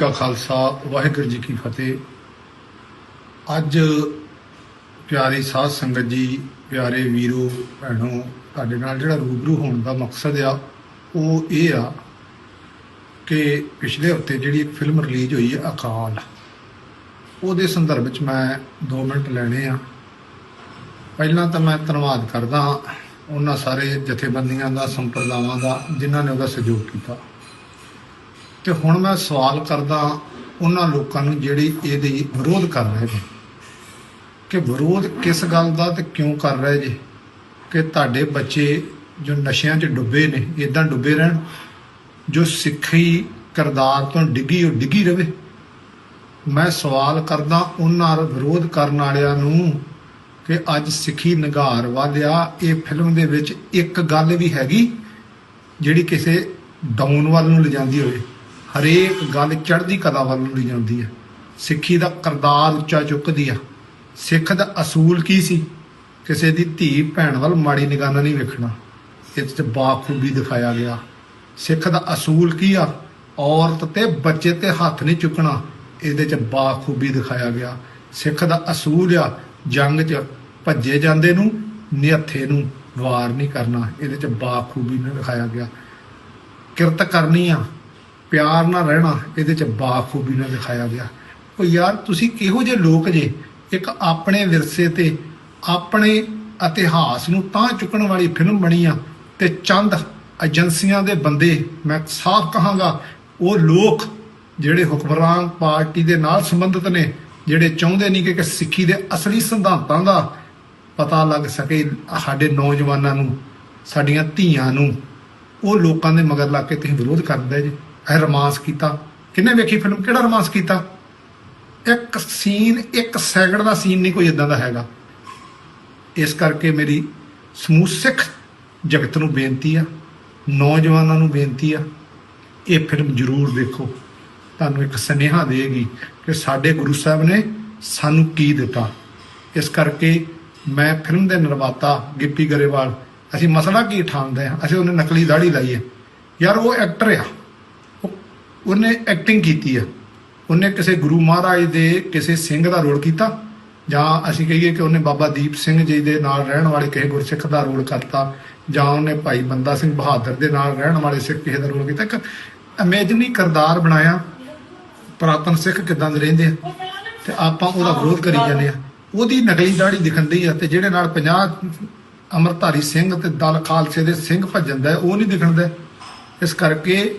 ਕਾ ਖਾਲਸਾ, ਵਾਹਿਗੁਰੂ ਜੀ ਕੀ ਫਤਿਹ। ਅੱਜ ਪਿਆਰੇ ਸਾਧ ਸੰਗਤ ਜੀ, ਪਿਆਰੇ ਵੀਰੋ, ਭੈਣੋ, ਤੁਹਾਡੇ ਨਾਲ ਜਿਹੜਾ ਰੂਬਰੂ ਹੋਣ ਦਾ ਮਕਸਦ ਆ, ਉਹ ਇਹ ਆ ਕਿ ਪਿਛਲੇ ਹਫ਼ਤੇ ਜਿਹੜੀ ਇੱਕ ਫਿਲਮ ਰਿਲੀਜ਼ ਹੋਈ ਹੈ ਅਕਾਲ। ਉਹਦੇ ਸੰਦਰਭ ਵਿੱਚ ਮੈਂ 2 ਮਿੰਟ ਲੈਣੇ ਆ। ਪਹਿਲਾਂ ਤਾਂ ਮੈਂ ਧੰਨਵਾਦ ਕਰਦਾ ਉਹਨਾਂ ਸਾਰੇ ਜਥੇਬੰਦੀਆਂ ਦਾ, ਸੰਪਰਦਾਵਾਂ ਦਾ, ਜਿਨ੍ਹਾਂ ਨੇ ਉਹਦਾ ਸਹਿਯੋਗ ਕੀਤਾ। ਤੇ ਹੁਣ ਮੈਂ ਸਵਾਲ ਕਰਦਾ ਉਹਨਾਂ ਲੋਕਾਂ ਨੂੰ ਜਿਹੜੀ ਇਹਦੀ ਵਿਰੋਧ ਕਰ ਰਹੇ ਨੇ ਕਿ ਵਿਰੋਧ ਕਿਸ ਗੱਲ ਦਾ ਤੇ ਕਿਉਂ ਕਰ ਰਹੇ ਜੇ? ਕਿ ਤੁਹਾਡੇ ਬੱਚੇ ਜੋ ਨਸ਼ਿਆਂ 'ਚ ਡੁੱਬੇ ਨੇ ਇਦਾਂ ਡੁੱਬੇ ਰਹਿਣ, ਜੋ ਸਿੱਖੀ ਕਰਦਾਰ ਤੋਂ ਡਿੱਗੀ, ਉਹ ਡਿੱਗੀ ਰਵੇ? ਮੈਂ ਸਵਾਲ ਕਰਦਾ ਉਹਨਾਂ ਵਿਰੋਧ ਕਰਨ ਵਾਲਿਆਂ ਨੂੰ ਕਿ ਅੱਜ ਸਿੱਖੀ ਨਿਗਾਰ ਵਾਲਿਆ ਇਹ ਫਿਲਮ ਦੇ ਵਿੱਚ ਇੱਕ ਗੱਲ ਵੀ ਹੈਗੀ ਜਿਹੜੀ ਕਿਸੇ ਡਾਊਨ ਵੱਲ ਨੂੰ ਲਿਜਾਂਦੀ ਹੋਵੇ। ਹਰੇਕ ਗੱਲ ਚੜ੍ਹਦੀ ਕਲਾ ਵੱਲ ਨੂੰ ਜਾਂਦੀ ਹੈ ਸਿੱਖੀ ਦਾ ਕਰਦਾਰ ਉੱਚਾ ਚੁੱਕਦੀ ਆ। ਸਿੱਖ ਦਾ ਅਸੂਲ ਕੀ ਸੀ? ਕਿਸੇ ਦੀ ਧੀ, ਭੈਣ ਵੱਲ ਮਾੜੀ ਨਿਗਾਹ ਨਾਲ ਨਹੀਂ ਵੇਖਣਾ। ਇਹ 'ਚ ਬਾਖੂਬੀ ਦਿਖਾਇਆ ਗਿਆ। ਸਿੱਖ ਦਾ ਅਸੂਲ ਕੀ ਆ? ਔਰਤ ਤੇ ਬੱਚੇ ਤੇ ਹੱਥ ਨਹੀਂ ਚੁੱਕਣਾ। ਇਹਦੇ 'ਚ ਬਾਖੂਬੀ ਦਿਖਾਇਆ ਗਿਆ। ਸਿੱਖ ਦਾ ਅਸੂਲ ਆ ਜੰਗ 'ਚ ਭੱਜੇ ਜਾਂਦੇ ਨੂੰ ਨਿਹੱਥੇ ਨੂੰ ਵਾਰ ਨਹੀਂ ਕਰਨਾ। ਇਹਦੇ 'ਚ ਬਾਖੂਬੀ ਨਾਲ ਦਿਖਾਇਆ ਗਿਆ। ਕਿਰਤ ਕਰਨੀ ਆ। ਪਿਆਰ ਨਾਲ ਰਹਿਣਾ, ਇਹਦੇ 'ਚ ਬਾਖੂਬੀ ਨਾਲ ਦਿਖਾਇਆ ਗਿਆ। ਉਹ ਯਾਰ, ਤੁਸੀਂ ਕਿਹੋ ਜਿਹੇ ਲੋਕ ਜੇ? ਇੱਕ ਆਪਣੇ ਵਿਰਸੇ ਤੇ, ਆਪਣੇ ਇਤਿਹਾਸ ਨੂੰ ਤਾਂ ਚੁੱਕਣ ਵਾਲੀ ਫਿਲਮ ਬਣੀ ਆ ਤੇ ਚੰਦ ਏਜੰਸੀਆਂ ਦੇ ਬੰਦੇ, ਮੈਂ ਸਾਫ਼ ਕਹਾਂਗਾ, ਉਹ ਲੋਕ ਜਿਹੜੇ ਹੁਕਮਰਾਨ ਪਾਰਟੀ ਦੇ ਨਾਲ ਸੰਬੰਧਿਤ ਨੇ, ਜਿਹੜੇ ਚਾਹੁੰਦੇ ਨਹੀਂ ਕਿ ਸਿੱਖੀ ਦੇ ਅਸਲੀ ਸਿਧਾਂਤਾਂ ਦਾ ਪਤਾ ਲੱਗ ਸਕੇ ਸਾਡੇ ਨੌਜਵਾਨਾਂ ਨੂੰ, ਸਾਡੀਆਂ ਧੀਆਂ ਨੂੰ, ਉਹ ਲੋਕਾਂ ਦੇ ਮਗਰ ਲੱਗ ਕੇ ਤੁਸੀਂ ਵਿਰੋਧ ਕਰਦੇ ਜੇ। ਇਹ ਰੋਮਾਂਸ ਕੀਤਾ। ਕਿੰਨੇ ਵੇਖੀ ਫਿਲਮ ਕਿਹੜਾ ਰੋਮਾਂਸ ਕੀਤਾ? ਇੱਕ ਸੀਨ ਇੱਕ ਸੈਕਿੰਡ ਦਾ ਸੀਨ ਨਹੀਂ ਕੋਈ ਇਦਾਂ ਦਾ ਹੈਗਾ। ਇਸ ਕਰਕੇ ਮੇਰੀ ਸਮੂਹ ਸਿੱਖ ਜਗਤ ਨੂੰ ਬੇਨਤੀ ਆ, ਨੌਜਵਾਨਾਂ ਨੂੰ ਬੇਨਤੀ ਆ, ਇਹ ਫਿਲਮ ਜ਼ਰੂਰ ਦੇਖੋ ਤੁਹਾਨੂੰ ਇੱਕ ਸੁਨੇਹਾ ਦੇਗੀ ਕਿ ਸਾਡੇ ਗੁਰੂ ਸਾਹਿਬ ਨੇ ਸਾਨੂੰ ਕੀ ਦਿੱਤਾ। ਇਸ ਕਰਕੇ ਮੈਂ ਫਿਲਮ ਦੇ ਨਿਰਮਾਤਾ ਗਿੱਪੀ ਗਰੇਵਾਲ, ਅਸੀਂ ਮਸਲਾ ਕੀ ਠਾਣਦੇ ਆ ਅਸੀਂ ਉਹਨੇ ਨਕਲੀ ਦਾੜੀ ਲਾਈ ਹੈ। ਯਾਰ ਉਹ ਐਕਟਰ ਆ। ਉਹਨੇ ਐਕਟਿੰਗ ਕੀਤੀ ਆ। ਉਹਨੇ ਕਿਸੇ ਗੁਰੂ ਮਹਾਰਾਜ ਦੇ ਕਿਸੇ ਸਿੰਘ ਦਾ ਰੋਲ ਕੀਤਾ, ਜਾਂ ਅਸੀਂ ਕਹੀਏ ਕਿ ਉਹਨੇ ਬਾਬਾ ਦੀਪ ਸਿੰਘ ਜੀ ਦੇ ਨਾਲ ਰਹਿਣ ਵਾਲੇ ਕਿਸੇ ਗੁਰਸਿੱਖ ਦਾ ਰੋਲ ਕਰਤਾ, ਜਾਂ ਉਹਨੇ ਭਾਈ ਬੰਦਾ ਸਿੰਘ ਬਹਾਦਰ ਦੇ ਨਾਲ ਰਹਿਣ ਵਾਲੇ ਸਿੱਖ ਕਿਸੇ ਦਾ ਰੋਲ ਕੀਤਾ। ਇੱਕ ਇਮੇਜਿਨਰੀ ਕਰਦਾਰ ਬਣਾਇਆ। ਪੁਰਾਤਨ ਸਿੱਖ ਕਿਦਾਂ ਦੇ ਰਹਿੰਦੇ ਆ, ਤੇ ਆਪਾਂ ਉਹਦਾ ਵਿਰੋਧ ਕਰੀ ਜਾਂਦੇ ਆ। ਉਹਦੀ ਨਕਲੀ ਦਾੜੀ ਦਿਖਣਦੀ ਆ, ਤੇ ਜਿਹੜੇ ਨਾਲ 50 ਅਮਰਧਾਰੀ ਸਿੰਘ ਤੇ ਦਲ ਖਾਲਸੇ ਦੇ ਸਿੰਘ ਭੱਜਣ ਦਾ, ਉਹ ਨਹੀਂ ਦਿਖਣਦਾ ਇਸ ਕਰਕੇ